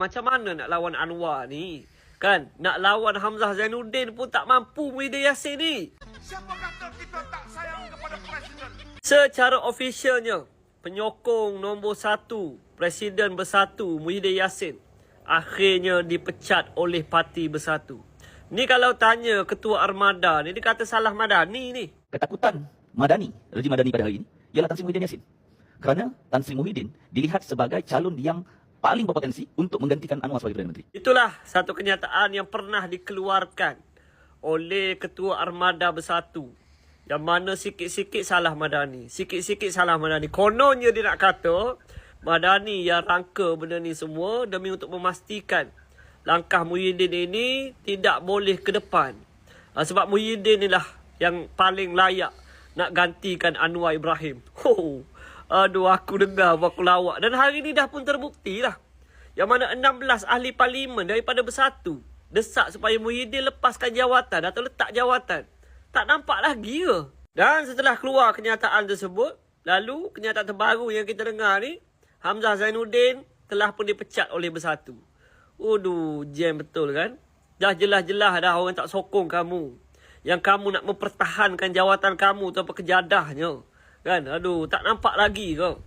Macam mana nak lawan Anwar ni? Kan? Nak lawan Hamzah Zainuddin pun tak mampu Muhyiddin Yassin ni. Siapa kata kita tak sayang kepada Presiden? Secara ofisialnya, penyokong nombor satu, Presiden Bersatu Muhyiddin Yassin akhirnya dipecat oleh Parti Bersatu. Ni kalau tanya Ketua Armada ni, dia kata salah Madani ni. ketakutan Madani, rejim Madani pada hari ini ialah Tan Sri Muhyiddin Yassin. Kerana Tan Sri Muhyiddin dilihat sebagai calon yang paling berpotensi untuk menggantikan Anwar sebagai Perdana Menteri. Itulah satu kenyataan yang pernah dikeluarkan oleh Ketua Armada Bersatu. Yang mana sikit-sikit salah Madani. Sikit-sikit salah Madani. Kononnya dia nak kata, Madani yang rangka benda ni semua demi untuk memastikan langkah Muhyiddin ini tidak boleh ke depan. Ha, sebab Muhyiddin inilah yang paling layak nak gantikan Anwar Ibrahim. Oh, aduh aku dengar aku lawak. Dan hari ni dah pun terbukti lah. Yang mana 16 ahli parlimen daripada bersatu desak supaya Muhyiddin lepaskan jawatan atau letak jawatan. Tak nampak lagi ke? Dan setelah keluar kenyataan tersebut, lalu kenyataan terbaru yang kita dengar ni, Hamzah Zainuddin telah pun dipecat oleh bersatu. Uduh, jam betul kan? Dah jelas-jelas dah orang tak sokong kamu. Yang kamu nak mempertahankan jawatan kamu tanpa kejadahnya. Kan? Aduh, tak nampak lagi kau.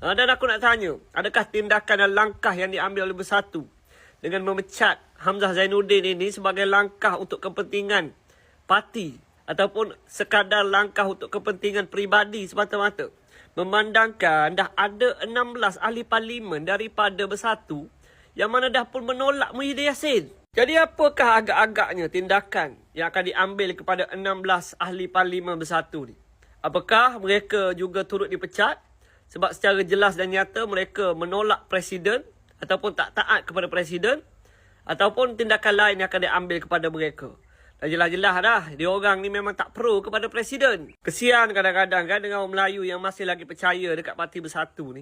Ha, dan aku nak tanya, adakah tindakan dan langkah yang diambil oleh bersatu dengan memecat Hamzah Zainuddin ini sebagai langkah untuk kepentingan parti ataupun sekadar langkah untuk kepentingan peribadi semata-mata. Memandangkan dah ada 16 ahli parlimen daripada bersatu yang mana dah pun menolak Muhyiddin Yassin. Jadi apakah agak-agaknya tindakan yang akan diambil kepada 16 ahli parlimen bersatu ni? Apakah mereka juga turut dipecat? Sebab secara jelas dan nyata mereka menolak presiden ataupun tak taat kepada presiden ataupun tindakan lain yang akan diambil kepada mereka. Dan jelas-jelas dah, dia orang ni memang tak pro kepada presiden. Kesian kadang-kadang kan dengan orang Melayu yang masih lagi percaya dekat parti bersatu ni.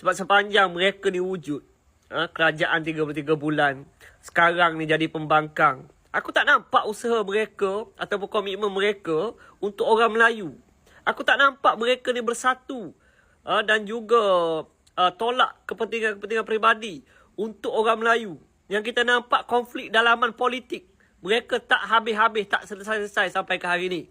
Sebab sepanjang mereka ni wujud, ha, kerajaan 33 bulan, sekarang ni jadi pembangkang. Aku tak nampak usaha mereka ataupun komitmen mereka untuk orang Melayu. Aku tak nampak mereka ni bersatu uh, dan juga uh, tolak kepentingan-kepentingan peribadi untuk orang Melayu. Yang kita nampak konflik dalaman politik. Mereka tak habis-habis, tak selesai-selesai sampai ke hari ini.